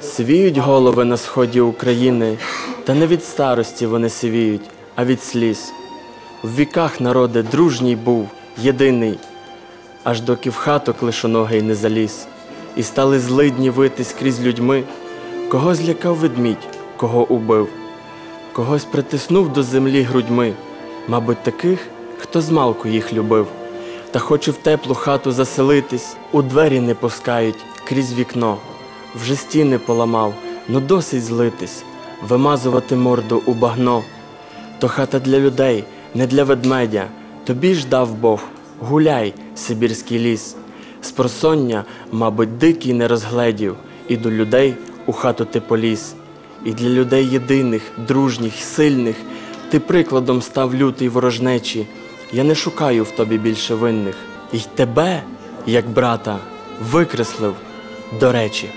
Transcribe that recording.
Сивіють голови на сході України, та не від старості вони сивіють, а від сліз. В віках народи дружній був, єдиний, аж доки в хату клишоногий не заліз, і стали злидні витись крізь людьми, кого злякав ведмідь, кого убив, когось притиснув до землі грудьми, мабуть, таких, хто змалку їх любив, та хоче в теплу хату заселитись, у двері не пускають крізь вікно. Вже стіни поламав, ну досить злитись, вимазувати морду у багно. То хата для людей, не для ведмедя. Тобі ж дав Бог, гуляй, Сибірський ліс. Спросоння, мабуть, дикий не розгледів, і до людей у хату ти поліз. І для людей єдиних, дружніх, сильних, ти прикладом став лютий ворожнечі. Я не шукаю в тобі більше винних, і тебе, як брата, викреслив до речі.